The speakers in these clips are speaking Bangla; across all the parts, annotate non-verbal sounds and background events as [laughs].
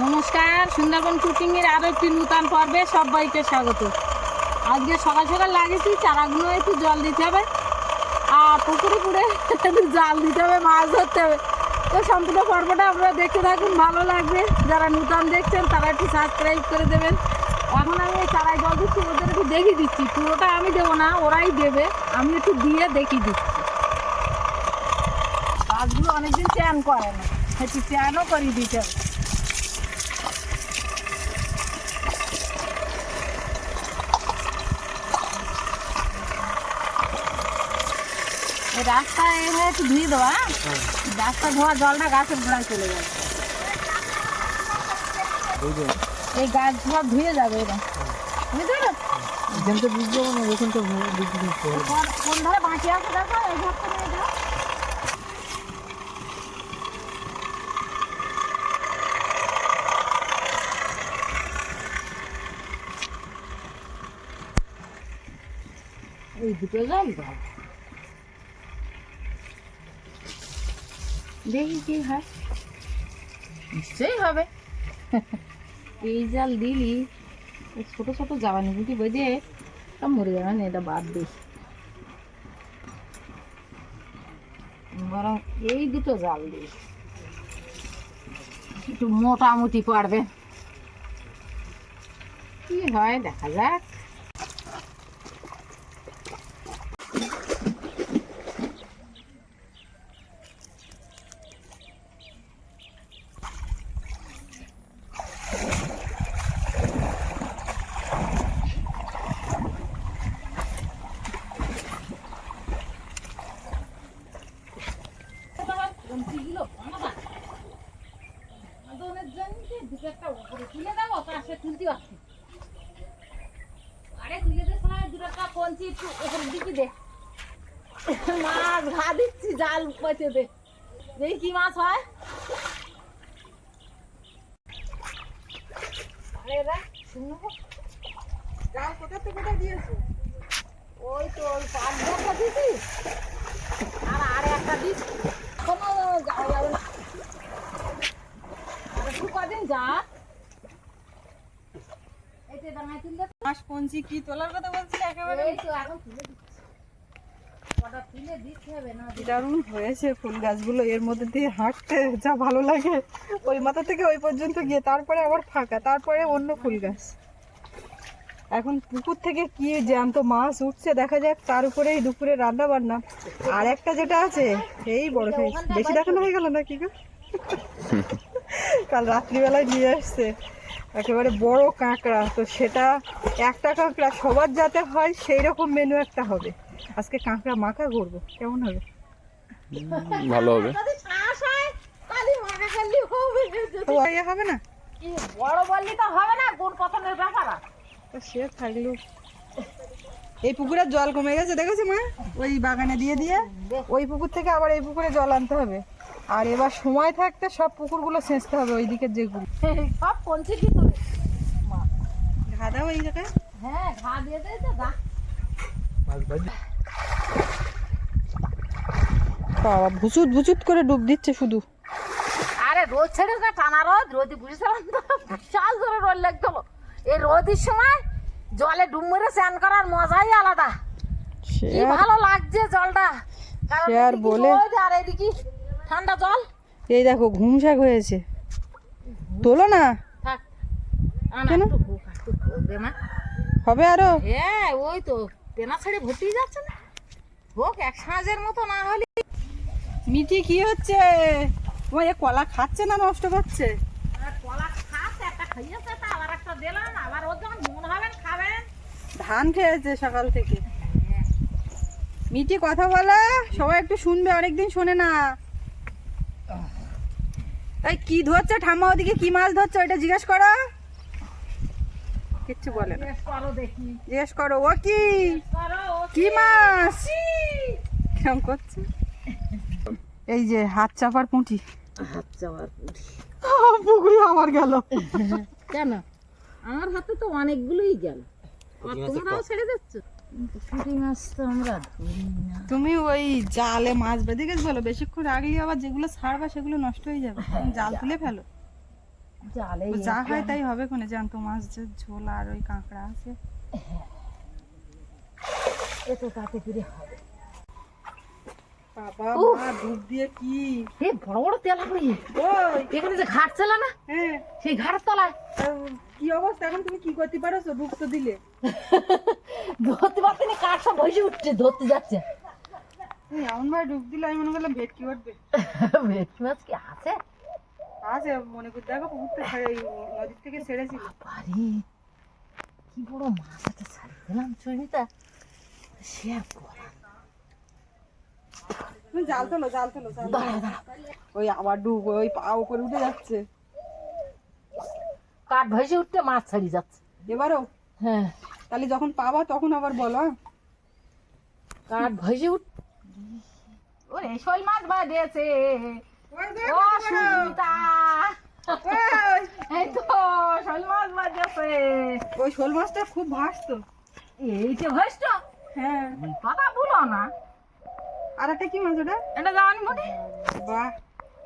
নমস্কার, সুন্দরবন কুকিং এর আরও একটি নূতন পর্বে সবাইকে স্বাগত। আজকে সকাল সকাল লাগিয়েছি, চারাগুলো একটু জল দিতে হবে। আর পুকুরে পুকুরে একটু জাল দিতে হবে, মাছ ধরতে হবে। তো সম্পূর্ণ পর্বটা আপনারা দেখতে থাকুন, ভালো লাগবে। যারা নূতন দেখছেন, তারা একটু সাবস্ক্রাইব করে দেবেন। এখন আমি এই চারায় জল দিচ্ছি, ওদের একটু দেখিয়ে দিচ্ছি। পুরোটা আমি দেবো না, ওরাই দেবে, আমি একটু দিয়ে দেখিয়ে দিচ্ছি। গাছগুলো অনেকদিন চ্যান করে না, একটু চ্যানও করিয়ে দিতে হবে। এই রাস্তায় এনে একটু ধুয়ে দেওয়া হ্যাঁ? রাস্তা ধোয়া জলটা গাছের গোড়ায় চলে যাবে। এই গাছ সব ধুয়ে যাবে এরা বুঝতে পেরেছ? এখানটা বীজ যাব না এখানটা বীজ দিতে হবে। কোন কোন ধারে বাঁচি আছে দেখো এই ঘরটা নিয়ে যাও। এই দুটো জল দাও। দেখি কি হয়। নিশ্চয়ই হবে। এই জাল দিলি ছোট ছোট জাবানি গুটি বেঁধে সব মরে যাবে, না এটা বাদ দিস বরং এই দুটো জাল দিস একটু মোটামুটি পারবে কি হয়, দেখা যাক মাছ ঘা দিচ্ছি জাল পেতে দে দেখি কি মাছ হয় আরে রে শুনো কোথা কোথায় দিয়েছ? ওই তো ওই পাঁচ দিছি আর আরে একটা দিস। কোনো যাওয়া যাবে না একটু কদিন যা? এই যে ডাঙায় মাস পঞ্চি কি? তোলার কথা বলছিলে একেবারে। এই তো এখন তুলে দিচ্ছি। কটা তুলে দিতে হবে না দারুণ হয়েছে ফুল গাছগুলো। এর মধ্যে দিয়ে হাঁটতে যা ভালো লাগে। ওই মাথা থেকে ওই পর্যন্ত গিয়ে তারপরে আবার ফাঁকা তারপরে অন্য ফুল গাছ। এখন পুকুর থেকে কি জ্যান্ত মাছ উঠছে দেখা যাক তার উপরেই দুপুরে রান্না বান্না আর একটা যেটা আছে এই বড় সাইজ। বেশি দেখানো হয়ে গেল না কি কাল রাত্রিবেলায় নিয়ে আসছে। একেবারে বড় কাঁকড়া তো সেটা একটা কাঁকড়া সবার যাতে হয় সেই রকম মেনু একটা হবে। আজকে কাঁকড়া মাখা করব কেমন হবে? ভালো হবে। হয় ইয়ে হবে না? বড় বললি তো হবে না গুড় পছন্দের ব্যাপার। সে থাকল। এই পুকুরের জল কমে গেছে দেখেছ মা? ওই বাগানে দিয়ে দিয়ে। ওই পুকুর থেকে আবার এই পুকুরে জল আনতে হবে। আর এবার সময় থাকতে সব পুকুরগুলো সেঁচতে হবে ওই দিকের যেগুলো। সব পঞ্চি ভিতরে। ঘা দাও এই জায়গায়। হ্যাঁ ঘা দিয়ে দেয় তো ঘা। বাবা ভুচুত ভুচুত করে ডুব দিচ্ছে শুধু। আরে রোদ ছেড়ে টানা রোদ। রোদে বুঝেছিলাম বিশাল জোরে রোদ লাগতো। এই রোদের সময় জলে ডুব মেরে স্নান করার মজাই আলাদা। কি ভালো লাগছে জলটা। আর বলে। আর এদিকে ঠান্ডা জল। এই দেখো ঘুম শাক হয়েছে। তোলো না। থাক কেন? হবে আরও? হ্যাঁ ওই তো পেনা ছেড়ে ভর্তি যাচ্ছে না। হোক এক সাঁজের মতো না হলে মিটি কি হচ্ছে? ও এ কলা খাচ্ছে না নষ্ট করছে? কলা খাচ্ছে একটা খাইয়েছে দিলাম আবার ওর যখন মন হবেন খাবেন। ধান খেয়েছে সকাল থেকে। মিটি কথা বলে সবাই একটু শুনবে অনেকদিন শোনে না। তাই কি ধরছে ঠাম্মা ওদিকে কি মাছ ধরছে ওইটা জিজ্ঞেস করো। কিচ্ছু বলে না। বেশ করো দেখি। জিজ্ঞেস করো ও কি? কি? মাছ? কেমন করছে? এই যে হাত চাপার পুঁটি। হাত চাওয়ার পুকুরি আমার গেল। কেন? আমার হাতে তো অনেকগুলোই গেল। তোমরাও ছেড়ে দিচ্ছ পুঁটি মাছ তো আমরা তুমি ওই জালে মাছ বেঁধে গেছ বলো বেশিক্ষণ রাখলে আবার যেগুলো ছাড়বা সেগুলো নষ্ট হয়ে যাবে। তুমি জাল তুলে ফেলো। জালে যা হয় তাই হবে কোনে? জ্যান্ত মাছ যে ঝোল আর ওই কাঁকড়া আছে। এত তাতে করে হবে। বাবা মা ডুব দিয়ে কি? এ বড় বড় তেলা করি ওই। এখানে যে ঘাট ছিল না হ্যাঁ। সেই ঘাটের তলায়। কি অবস্থা? এখন তুমি কি করতে পারো ডুব তো দিলে। [laughs] ধরতে পারছি না কাঠ সব বসে উঠছে ধরতে যাচ্ছে। এমন ভাবে ডুব দিলে আমি মনে করলাম ভেটকি উঠবে [laughs] ভেটকি মাছ কি আছে? আছে মনে করতে দেখো নদীর থেকে ছেড়েছিল। বাড়ি কি বড় মাছ একটা ছাড়ি দিলাম সে আর জাল তোলো জাল তোলো দাঁড়া দাঁড়া। ওই আবার ডুব ওই পা উপরে উঠে যাচ্ছে। কাঠ ভেসে উঠতে মাছ ছাড়ি যাচ্ছে। এবারও? হ্যাঁ। তাহলে যখন পাবা তখন আবার বলো? কাঠ ভেসে উঠ ওরে শোল মাছ বাঁধেছে ও সুমিতা এই তো শোল মাছ বাঁধেছে ওই শোল মাছটা খুব ভাসতো। হ্যাঁ। কথা বলো না। আর একটা কি মাছ ওটা? এটা মোটে বাহ।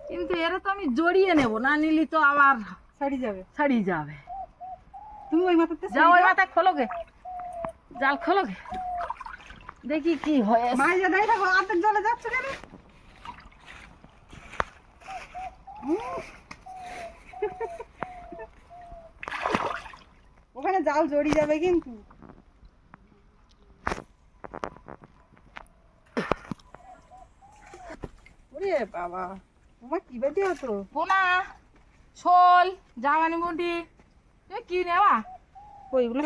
কিন্তু এরা তো আমি জড়িয়ে নেব না নিলি তো আবার ছাড়ি যাবে। ছাড়িয়ে যাবে। তুমি ওই মাথাতে যাও ওই মাথায় খোলোগে জাল খোলোগে দেখি কি হয়। মাছ যা দেয় আর্ধেক জলে যাচ্ছে কেন। ওখানে জাল জড়িয়ে যাবে কিন্তু। ওরে বাবা তোমার কি বেঁধে পোনা শোল জামানি কি নেওয়া ওইগুলো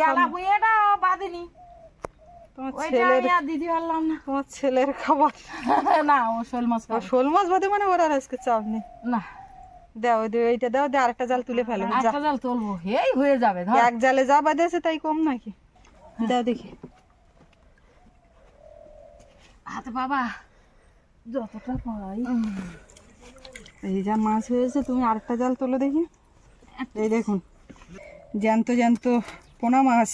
তোমার ছেলের খাবার। [laughs] না ও শোল মাছ শোল মাছ বাদে মানে ওর আর আজকে চাপ নেই। না। দাও দে- এইটা দাও আরেকটা জাল তুলে ফেলো জাল তুলবো এই হয়ে যাবে এক জালে যা বাঁধেছে তাই কম নাকি? দাও দেখি। হাতে বাবা যতটা পাই এই যা মাছ হয়েছে তুমি আরেকটা জাল তোলো দেখি। এই দেখুন জ্যান্ত জ্যান্ত পোনা মাছ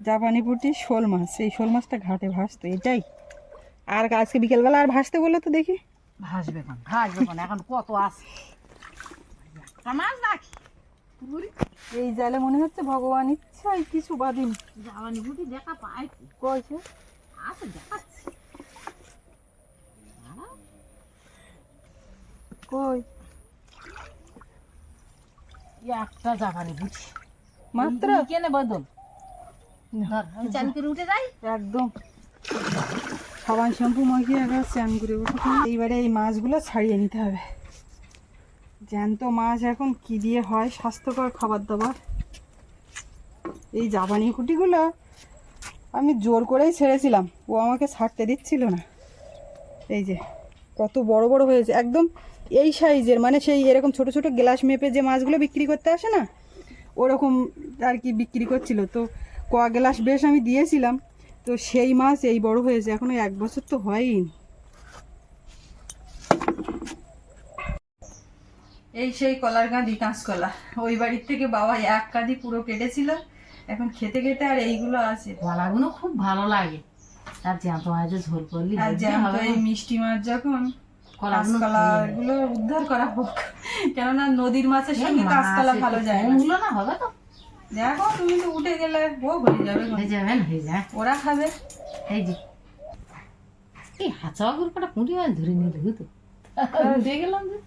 জাপানি পুটি শোল মাছ। এই শোল মাছটা ঘাটে ভাসতো এটাই। আর আজকে বিকেলবেলা আর ভাসতে বলল তো দেখি। ভাসবে কোন? ভাসবে কোন? এখন কত আছে? মাছ নাকি এই জালে মনে হচ্ছে ভগবান ইচ্ছাই কিছু বাদিন জামানি বুটি দেখা পাই? কয়েছে আছে দেখাচ্ছি। কই? একটা জামানি বুটি মাত্র? কেনে বদল? আমি চান করে উঠে যাই। একদম। সাবান শ্যাম্পু মাখিয়ে করে এইবারে এই মাছগুলো ছাড়িয়ে নিতে হবে। জ্যান্ত মাছ এখন কি দিয়ে হয় স্বাস্থ্যকর খাবার দাবার। এই জাপানি কুটিগুলো আমি জোর করেই ছেড়েছিলাম। ও আমাকে ছাড়তে দিচ্ছিল না। এই যে কত বড় বড় হয়েছে। একদম এই সাইজের মানে সেই এরকম ছোট ছোট গ্লাস মেপে যে মাছগুলো বিক্রি করতে আসে না ওরকম আর কি বিক্রি করছিল। তো ক গ্লাস বেশ আমি দিয়েছিলাম তো সেই মাছ এই বড় হয়েছে এখনও এক বছর তো হয়ই। এই সেই কলার কাঁদি কাঁচকলা। ওই বাড়ির থেকে বাবা এক কাঁদি পুরো কেটেছিল এখন খেতে খেতে আর এইগুলো আছে। গলাগুলো খুব ভালো লাগে। আর জ্যান্ত মাছের ঝোল করলি আর জ্যান্ত এই মিষ্টি মাছ যখন কলাগুলো কাঁচকলা গুলো উদ্ধার করা হোক। কেননা নদীর মাছের সঙ্গে কাঁচকলা ভালো যায় না। না হবে তো। দেখো তুমি তো উঠে গেলে ও হয়ে যাবে হয়ে যাবে হয়ে যায়। ওরা খাবে। এই যে। এই হাঁচাওয়া গুলোটা পুঁটি মাছ ধরে নিলে হতো উঠে গেলাম যে।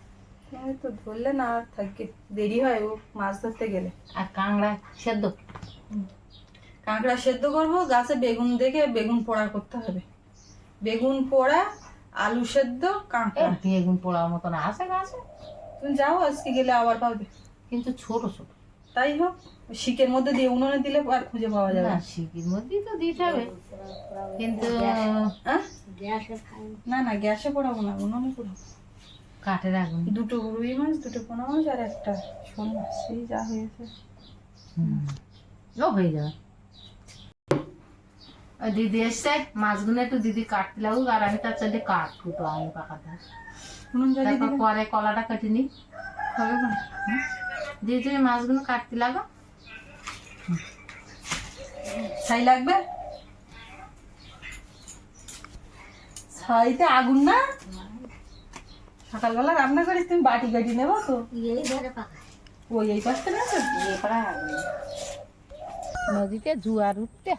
তো ধরলে না আর থাকে। দেরি হয় ও মাছ ধরতে গেলে। আর কাংড়া সেদ্ধ? কাঁকড়া সেদ্ধ করব গাছে বেগুন দেখে বেগুন পোড়া করতে হবে। বেগুন পোড়া আলু সেদ্ধ কাঁকড়া। বেগুন পোড়ার মতন আছে গাছে তুমি যাও আজকে গেলে আবার পাবে। কিন্তু ছোট ছোট। তাই হোক শিকের মধ্যে দিয়ে উনুনে দিলে আর খুঁজে পাওয়া যাবে না না। শিকির মধ্যেই তো দিতে হবে। কিন্তু? না না গ্যাসে পোড়াবো না উনুনে পোড়াবো। কাঠের আগুন। দুটো রুই মাছ দুটো পোনা মাছ আর একটা শোল মাছ সেই যা হয়েছে। ও হয়ে যাবে। দিদি এসছে মাছগুলো একটু দিদি কাটতে লাগুক আর আমি তার চাইলে কাট ফুটো আলু পাকাটা তারপর পরে কলাটা কেটে নি? হবে দিয়ে তুমি মাছগুলো কাটতে লাগো। ছাই লাগবে? ছাইতে আগুন না? সকালবেলা রান্না করিস তুমি বাটি গাটি নেব তো? ওই এই পাশটা আছে নদীতে জুয়ার উঠতে।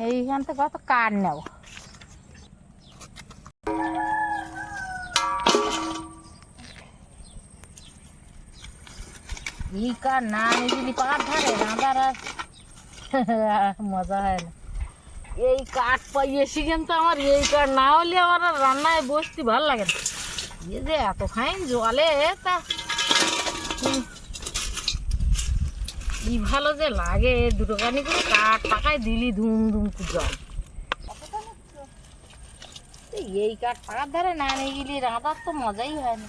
এইখান থেকে কত কাঠ নেব এই কাঠ না নিয়ে পাকার ধারে রাঁধার আর মজা হয় না এই কাঠ পাই এসে কিন্তু আমার এই কাঠ না হলে আমার আর রান্নায় বসতে ভালো লাগে না এই যে এত খাইন জলে তা হুম। কি ভালো যে লাগে? দুটো কানি করে কাঠ পাকায় দিলি ধুম ধুম জল। এই এই কাঠ পাকার ধারে না নিয়ে গেলি রাঁধার তো মজাই হয় না।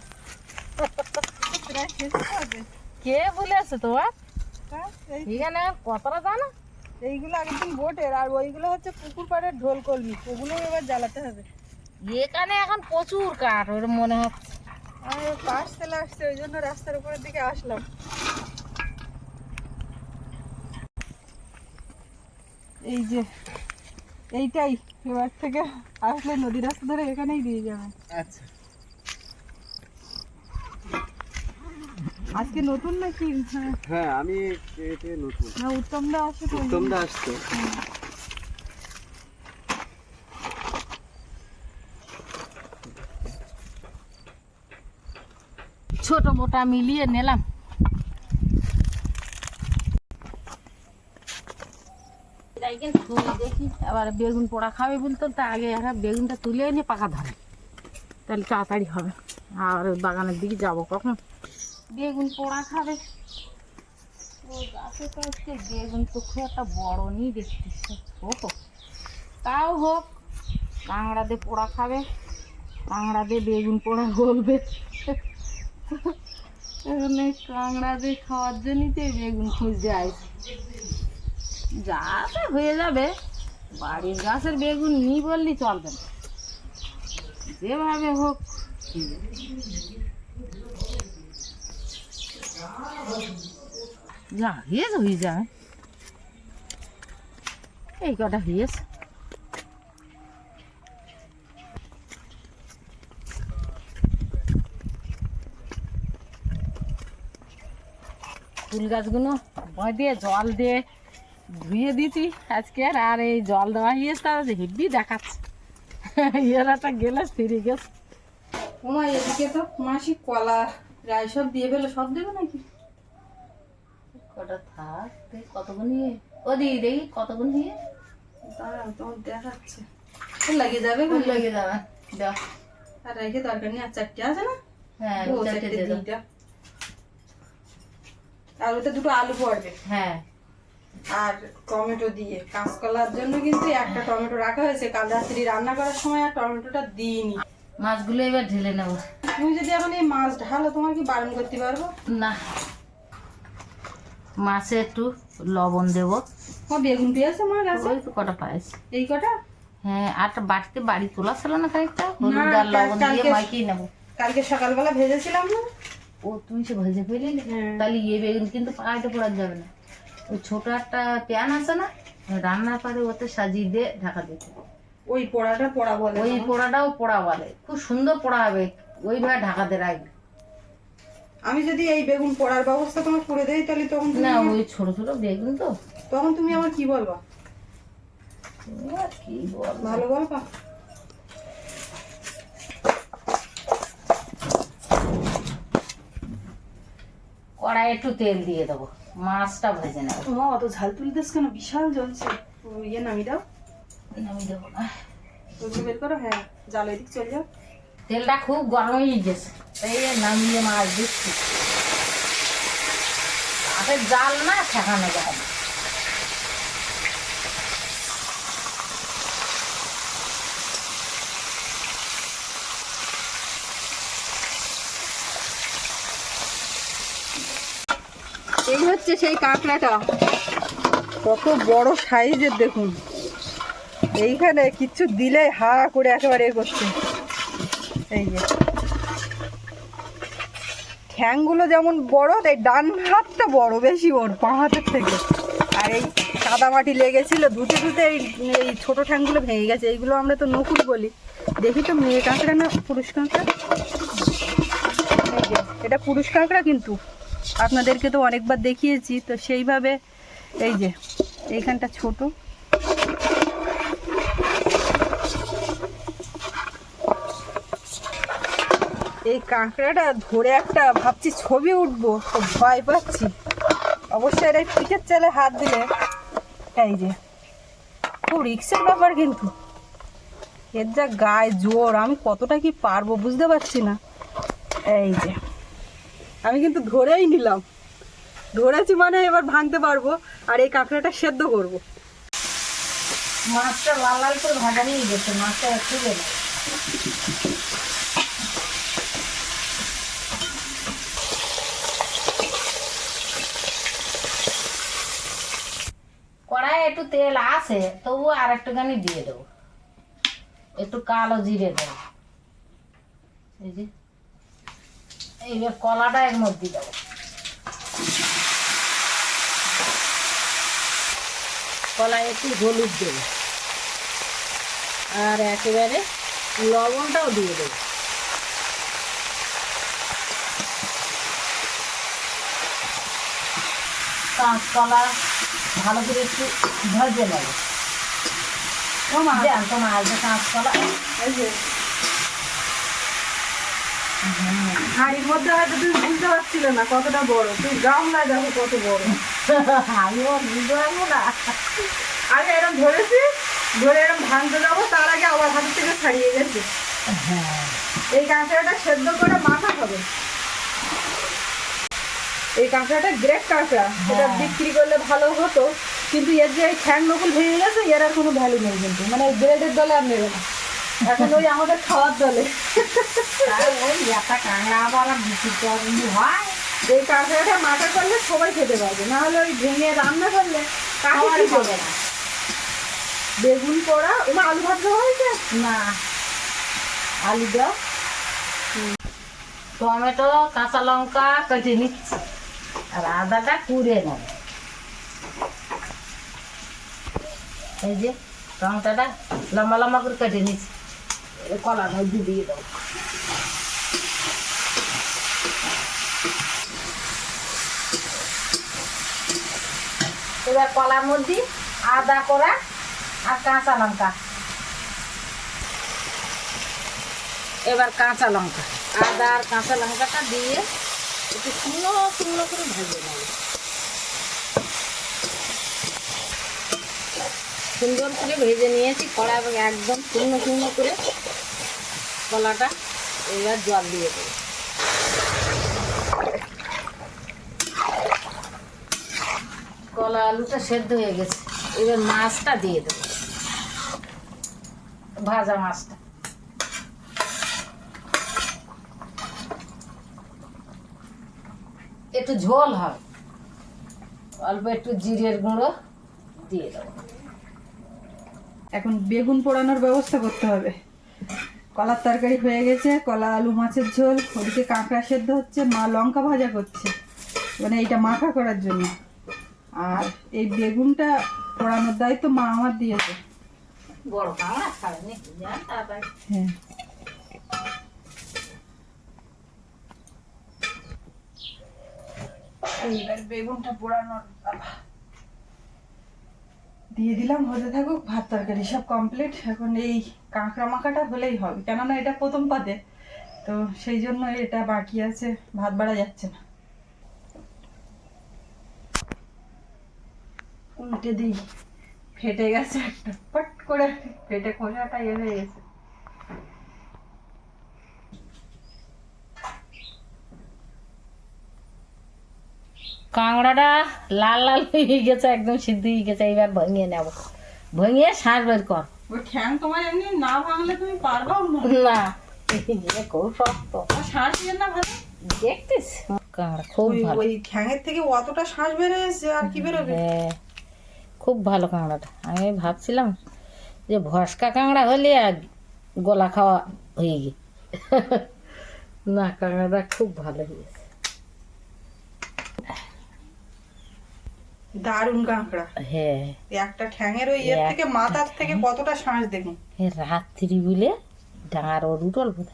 কে বলেছে তোমার? এখানে কতটা জানো? এইগুলো আগের দিন বোটের আর ওইগুলো হচ্ছে পুকুর পাড়ের ঢোল কলমি ওগুলো এবার জ্বালাতে হবে। এখানে এখন প্রচুর কাঠ ওর মনে হচ্ছে। আমি পাশ চলে আসছে ওই জন্য রাস্তার উপরের দিকে আসলাম। এই যে এইটাই। এবার থেকে আসলে নদী রাস্তা ধরে এখানেই দিয়ে যাবে। আচ্ছা। আজকে নতুন নাকি? হ্যাঁ। হ্যাঁ আমি এতে নতুন। না উত্তমদা আসে তো ওই জন্য। উত্তমদা আসতো ছোট মোটা মিলিয়ে নিলাম। দেখি আবার বেগুন পোড়া খাবে বলতো, তা আগে এরা বেগুনটা তুলে এনে পাকা ধরে তাহলে তাড়াতাড়ি হবে। আর বাগানের দিকে যাব কখন? বেগুন পোড়া খাবে। ও তো আজকে বেগুন তো খুব একটা বড় নেই দেখতেছি ছোট। তাও হোক কাঁংড়া দিয়ে পোড়া খাবে কাঁংড়া দিয়ে বেগুন পোড়া গলবে এখানে কাঁংড়া দিয়ে খাওয়ার জন্যই তো বেগুন খুঁজতে আসি। যা হয়ে যাবে। বাড়ির গাছের বেগুন নি বললেই চলবে না। যেভাবে হোক যা, হয়েছে হয়ে। যাবে এই কটা হয়েছে। ফুল গাছগুলো, ভয় দিয়ে জল দিয়ে ধুয়ে দিয়েছি আজকে আর এই জল দেওয়া হয়েছে তারা হেব্বি দেখাচ্ছে। এরাটা গেলে ফিরে গেছে। ওমা এদিকে তো মাসি কলা রায় সব দিয়ে ফেলে সব দেবে নাকি? কটা থাক কতক্ষণ নিয়ে। ও দিদি দেখি কতক্ষণ নিয়ে। দাঁড়াও তোমার দেখাচ্ছে। ফুল লাগিয়ে যাবে? ফুল লেগে যাবে। দাও। আর রেখে দরকার নেই আর চারটে আছে না? হ্যাঁ চারটে দিয়ে দাও। আর ওতে দুটো আলু পড়বে। হ্যাঁ। আর টমেটো দিয়ে কাঁচকলার জন্য কিন্তু একটা টমেটো রাখা হয়েছে। কাল রাত্রি রান্না করার সময় আর টমেটোটা দিইনি। মাছগুলো এবার ঢেলে নেব। তুমি যদি এখন এই মাছ ঢালো তোমার কি বারণ করতে পারব? না। মাছে একটু লবণ দেবো। বেগুন পেঁয়াজ আমার কাছে? ওই কটা পাইছি এই কটা? হ্যাঁ আর বাড়িতে বাড়ি তোলা ছিল না খানিকটা। হলুদ আর লবণ দিয়ে মাখিয়ে নেব। কালকে সকালবেলা ভেজেছিলাম না? ও তুমি সে ভেজে ফেলে হ্যাঁ। তাহলে ইয়ে বেগুন কিন্তু পাকাইতে পড়া যাবে না। ওই ছোট একটা প্যান আছে না রান্না করে ওতে সাজিয়ে দিয়ে ঢাকা দিতে। ওই পোড়াটা পোড়া বলে ওই পোড়াটাও পোড়া বলে। খুব সুন্দর পোড়া হবে ওইভাবে ঢাকা দিয়ে রাখবে। আমি যদি এই বেগুন পোড়ার ব্যবস্থা তোমার করে দেই তাহলে তখন না ওই ছোট ছোট বেগুন তো। তখন তুমি আমার কি বলবা? কি বল ভালো বলবা? কড়াই একটু তেল দিয়ে দেবো। মাছটা ভেজে নেব। মা অত ঝাল তুলতেছ কেন? বিশাল জ্বলছে। ইয়ে নামি দাও। আমি দেবো না। তুমি বের করো হ্যাঁ জাল এদিক চলে যাও। তেলটা খুব গরম হয়ে গেছে। তাই নামিয়ে মাছ দিচ্ছি। আরে জাল না ঠেকানো যায়। না। এই কাঁকড়াটা। কত বড় সাইজের দেখুন। এইখানে কিচ্ছু দিলে হা করে একেবারে এ করছে এই যে। ঠ্যাংগুলো যেমন বড়, তাই ডান হাতটা বড়, বেশি ওর বাঁ হাতের থেকে। আর এই কাদা মাটি লেগেছিল, ধুতে ধুতে এই এই ছোটো ঠ্যাংগুলো ভেঙে গেছে। এইগুলো আমরা তো নকুল বলি। দেখি তো মেয়ে কাঁকড়া না পুরুষ কাঁকড়া? এটা পুরুষ কাঁকড়া কিন্তু। আপনাদেরকে তো অনেকবার দেখিয়েছি, তো সেইভাবে এই যে, এইখানটা ছোট। এই কাঁকড়াটা ধরে একটা ভাবছি ছবি উঠবো, তো ভয় পাচ্ছি। অবশ্যই এটা পিঠের চালে হাত দিলে। এই যে, খুব রিক্সের ব্যাপার কিন্তু। এর যা গায়ে জোর, আমি কতটা কি পারব বুঝতে পারছি না। এই যে। আমি কিন্তু ধরেই নিলাম। ধরেছি মানে এবার ভাঙতে পারব, আর এই কাঁকড়াটা সেদ্ধ করব। মাছটা লাল লাল করে ভাজা নিয়ে গেছে, মাছটা একটু কড়াই একটু তেল আছে তবু আর একটুখানি দিয়ে দেবো। একটু কালো জিরে দেবো। এই যে। এইবার কলাটা এর মধ্যে দেবো কলায় একটু হলুদ দেবো। আর একেবারে লবণটাও দিয়ে দেবো। কাঁচকলা ভালো করে একটু ভেজে নেবে। মাছ যে কাঁচকলা। এই যে হাঁড়ির মধ্যে হয়তো তুমি বুঝতে পারছিলে না কতটা বড়। তুই দেখো কত বড়। আমিও বুঝতে পারব না। আগে এরকম ধরেছি ধরে এরকম ভাঙতে যাব তার আগে আবার থেকে ছাড়িয়ে গেছে। হ্যাঁ। এই কাঁকড়াটা সেদ্ধ করে মাখা হবে। এই কাঁকড়াটা গ্রেট কাঁকড়া এটা হ্যাঁ। বিক্রি করলে ভালো হতো। কিন্তু এর যে এই ঠ্যাং নকুল ভেঙে গেছে এর আর কোনো ভ্যালু নেই কিন্তু। মানে গ্রেডের দলে আর নেবে না। এখন ওই আমাদের খাওয়ার দলে। ওই একটা কাঁকড়া আবার বিক্রি হয়। এই কাঁকড়াটা মাখা করলে সবাই খেতে পারবে না হলে ওই ভেঙে রান্না করলে কাকে সবাই কি খাবে দেবে না। বেগুন পোড়া ওমা আলু ভাত দেওয়া হয়েছে না। আলু দাও। টমেটো কাঁচা লঙ্কা কেটে নিচ্ছি। আর আদাটা কুড়ে নেব। এই যে টমেটোটা লম্বা লম্বা করে কেটে নিচ্ছি। মধ্যে দিয়ে দেবো এবার কলার মধ্যে আদা করা আর কাঁচা লঙ্কা এবার কাঁচা লঙ্কা আদা আর কাঁচা লঙ্কাটা দিয়ে একটু শুকনো শুকনো করে ভেজে নেব সুন্দর করে ভেজে নিয়েছি কড়া একদম শুকনো শুকনো করে কলাটা এবার জল দিয়ে দেবো। কলা আলুটা সেদ্ধ হয়ে গেছে, এবার মাছটা দিয়ে দেবো। ভাজা মাছটা। একটু ঝোল হবে অল্প একটু জিরের গুঁড়ো দিয়ে দেবো। এখন বেগুন পোড়ানোর ব্যবস্থা করতে হবে। কলার তরকারি হয়ে গেছে কলা আলু মাছের ঝোল ওদিকে কাঁকড়া সেদ্ধ হচ্ছে মা লঙ্কা ভাজা করছে। মানে এইটা মাখা করার জন্য। আর এই বেগুনটা পোড়ানোর দায়িত্ব মা আমার দিয়েছে। হ্যাঁ। এইবার বেগুনটা পোড়ানোর। দিয়ে দিলাম, হতে থাকুক, ভাত তরকারি সব কমপ্লিট এখন এই কাঁকড়া মাখাটা হলেই হবে, কেননা এটা প্রথম পাতে। তো সেই জন্য এটা বাকি আছে, ভাত বাড়া যাচ্ছে না। উল্টে দিই, ফেটে গেছে একটা পট করে ফেটে খোসাটা ইয়ে হয়ে গেছে। কাঁকড়াটা লাল লাল হয়ে গেছে একদম সিদ্ধ হয়ে গেছে এইবার ভেঙে নেব। ভেঙে শাঁস বের কর। ওই ঠ্যাং তোমার এমনি না ভাঙলে তুমি না? খুব শক্ত। শ্বাস না ভালো। দেখতিস কাঁকড়া খুব ওই ভালো। ওই ঠ্যাঙের থেকে অতটা শ্বাস বেড়ে এসেছে আর কি বেরোবে হ্যাঁ খুব ভালো কাঁকড়াটা। আমি ভাবছিলাম যে ভসকা কাঁকড়া হলে আর গলা খাওয়া হয়ে গে না কাঁকড়াটা খুব ভালো হয়েছে। দারুণ কাঁকড়া। হ্যাঁ। একটা ঠ্যাঙের ওই ইয়ের থেকে মাথার থেকে কতটা শ্বাস দেখুন? রাত্রি বলে ডাঙার ওর উঠল বোধ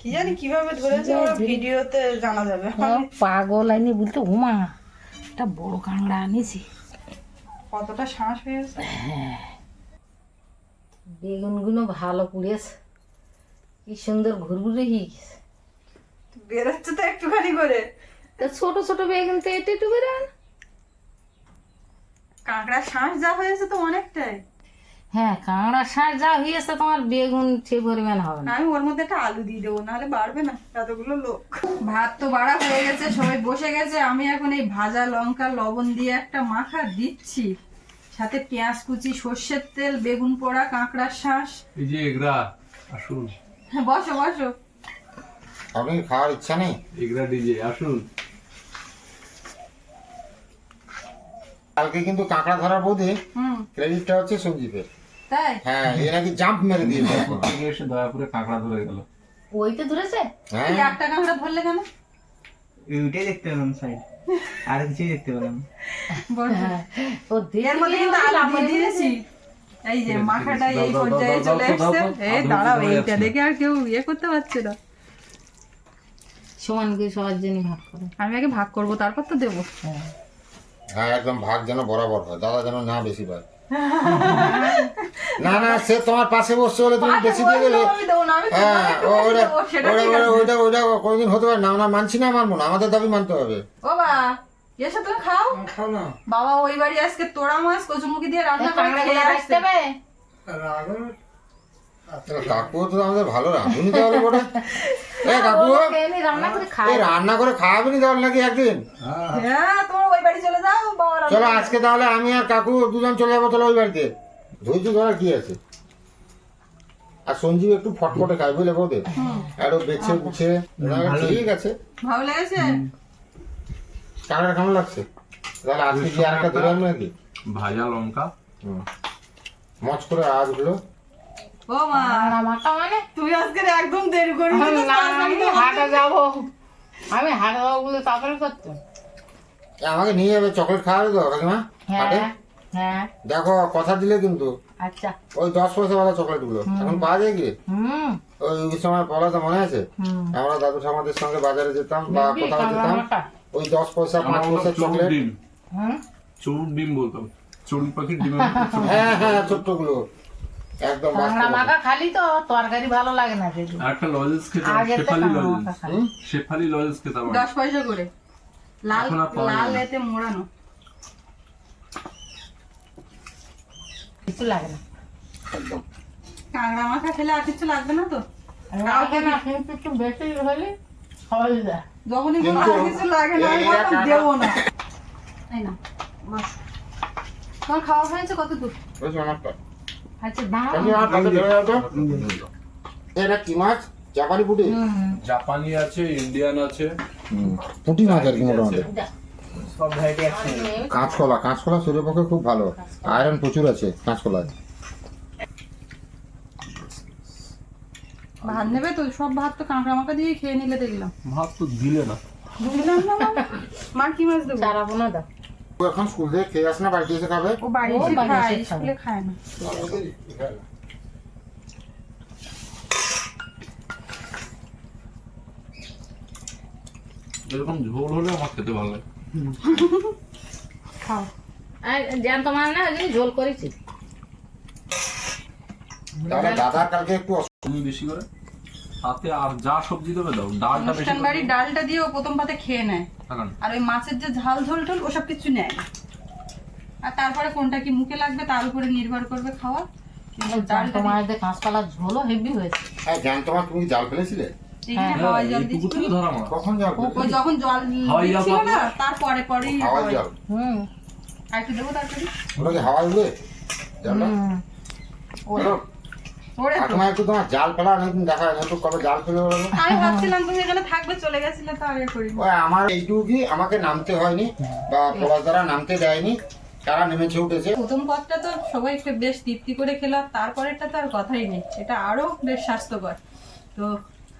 কি জানি কীভাবে ধরেছে ওরা ভিডিওতে জানা যাবে। হ্যাঁ, পাগল আইনি বলতে উমা একটা বড় কাঁকড়া আনিছি। কতটা শ্বাস হয়েছে বেগুনগুলো ভালো পুড়েছে। কি সুন্দর ঘুরঘুরে হয়ে গেছে। বেরোচ্ছে তো একটুখানি করে। ছোট ছোট বেগুন তো একটু একটু আন। কাঁকড়া শ্বাস যা হয়েছে তো অনেকটাই। হ্যাঁ কাঁকড়া যা হয়েছে তোমার বেগুন সে পরিমাণ হবে না। আমি ওর মধ্যে একটা আলু দিয়ে দেবো নাহলে বাড়বে না এতগুলো লোক। ভাত তো বাড়া হয়ে গেছে সবাই বসে গেছে আমি এখন এই ভাজা লঙ্কা লবণ দিয়ে একটা মাখা দিচ্ছি। সাথে পেঁয়াজ কুচি সর্ষের তেল বেগুন পোড়া কাঁকড়ার শ্বাস এই যে এগরা আসুন। হ্যাঁ, বসো বসো। কি খাওয়ার ইচ্ছা নেই? এগরা ডিজে আসুন। কালকে কিন্তু কাঁকড়া ধরার হুম। ক্রেডিটটা হচ্ছে সঞ্জীবে তাই? হ্যাঁ এ নাকি জাম্প মেরে দিয়েছে। [laughs] এসে দয়াপুরে কাঁকড়া ধরে গেল। ওইটা ধরেছে? হ্যাঁ। একটা কাঁকড়া ধরলে কেন? ওইটাই দেখতে পেলাম সাইড আর কিছুই দেখতে পেলাম হ্যাঁ, ও এর মধ্যে কিন্তু আলু দিয়ে দিয়েছি। এই যে মাখাটা এই পর্যায়ে চলে এসছে। এই দাঁড়াও এইটা দেখে আর কেউ ইয়ে করতে পারছে না। সমান করে সবার জন্য ভাগ করে। আমি আগে ভাগ করব তারপর তো দেবো। হ্যাঁ। একদম ভাগ যেন বরাবর হয় দাদা যেন না বেশি পায়। না না সে তোমার পাশে বসছে বলে তুমি বেশি দিয়ে না আমি হ্যাঁ ওইটা ওইটা ওইটা- কোনোদিন হতে পারে না আমরা মানছি না মানবো না আমাদের দাবি মানতে হবে। ও এসে তুমি খাও। খাও না। বাবা ওই বাড়ি আজকে তোড়া মাছ কচুমুখি দিয়ে রান্না করে খেয়ে আসছে। হবে? কাকু তো আমাদের ভালো রাঁধুনি তাহলে বলে এ কাকু। রান্না করে খাওয়াবি তাহলে নাকি একদিন? হ্যাঁ। তোমার বাড়ি চলে যাও চলো আজকে তাহলে আমি আর কাকু দুজন চলে যাব চলো ওই বাড়িতে। ধৈর্য ধরা কি আছে? আর সঞ্জীব একটু ফটফটে খাই বুঝলে বৌদি। একটু বেছে গুছে ঠিক আছে। ভালো লেগেছে? কেমন লাগছে? তাহলে আজকে কি আর একটা নাকি? ভাজা লঙ্কা। মচ করে আওয়াজগুলো ও মা মানে? তুই আজকে একদম দেরি করি আমি না, আমি হাটে যাব। আমি হাটে যাব বলে তারপরে করতে আমাকে নিয়ে যাবে চকলেট খাওয়াবে তো কাকিমা হাটে হ্যাঁ হ্যাঁ। দেখো কথা দিলে কিন্তু আচ্ছা। ওই দশ পয়সা বালা চকলেটগুলো এখন পাওয়া যায় কি? ওই সময় পড়া মনে আছে? আমরা দাদু ঠামাদের সঙ্গে বাজারে যেতাম বা কোথাও যেতাম ওই দশ পয়সা পাঁচ পয়সা চকলেট। ডিম। হুম। চড়ুর ডিম বলতাম চড়ুর পাখির ছোট। হ্যাঁ হ্যাঁ ছোট্টগুলো একদম মাখা খালি তো তরকারি ভালো লাগে না সেগুলো আর একটা লজেস খেতাম শেফালি হুম? শেফালি লজেস খেতাম দশ পয়সা করে। লাল এখন আর পাওয়া লাল এতে মোড়ানো। কিছু লাগে না। একদম। কাঁকড়া মাখা খেলে আর কিছু লাগবে না তো? লাগে না কিন্তু একটু বেশি হলে যায়। যখনই কোনো কিছু লাগে না আমি এরা বললাম কাঁকড়া- দেবো না। এই না বস। তোমার খাওয়া হয়েছে কত দূর? আচ্ছা তো। এটা কি মাছ? জাপানি পুঁটি? জাপানি আছে ইন্ডিয়ান আছে। পুঁটি মাছ আর কি মোটামুটি। সব ভ্যারাইটি একসঙ্গে। কাঁচকলা কাঁচকলা শরীরের পক্ষে খুব ভালো। আয়রন প্রচুর আছে কাঁচকলায়। ভাত নেবে তো? সব ভাত তো কাঁকড়া মাখা দিয়ে খেয়ে নিলে দেখলাম। ভাত তো দিলে না। দিলাম না মা। মা কি মাছ দেবো? চারা বোনা দাও। এখন স্কুল থেকে খেয়ে আসে না বাড়িতে এসে খাবে? ও বাড়ি ও এসে বাড়ি খায় এসে খায়। স্কুলে খায় না। এরকম ঝোল হলে আমার খেতে ভালো লাগে। খাও। আর জ্যান্ত মাছ না ওই ঝোল করেছি। তাহলে দাদার কালকে একটু তুমি বেশি করে। তাতে আর যা সবজি দেবে দাও ডালটা বেশি অনুষ্ঠান বাড়ির ডালটা দিয়েও প্রথম পাতে খেয়ে নেয়। আর ওই মাছের যে ঝাল ঝোল টোল ওসব কিছু নেয়। না আর তারপরে কোনটা কি মুখে লাগবে তার উপরে নির্ভর করবে খাওয়া। ডালটা দিয়ে- মাছ দিয়ে কাঁচকলার ঝোলও হেভি হয়েছে। হ্যাঁ তুমি জাল ফেলেছিলে? এইখানে হাওয়াই জল এই পুকুর দিচ্ছি থেকে ধরা মাছ কখন জাল যখন জল দিচ্ছিল না তারপরে পরেই হাওয়াই হাওয়াই জল। হুম। আর একটু দেবো তারপরে ওটা কি হাওয়াই উড়ে জালটা? ওরে। তো। একটু তোমার জাল ফেলা অনেকদিন দেখা না একটু কবে জাল ফেলে আমি ভাবছিলাম তুমি এখানে থাকবে চলে গেছিলে তো ওই আমার এইটুকু কি আমাকে নামতে হয়নি বা পলাশ দ্বারা নামতে দেয়নি। তারা নেমেছে উঠেছে। প্রথম পথটা তো সবাই একটু বেশ তৃপ্তি করে খেলো আর তারপরেরটা তো আর কথাই নেই। এটা আরও বেশ স্বাস্থ্যকর। তো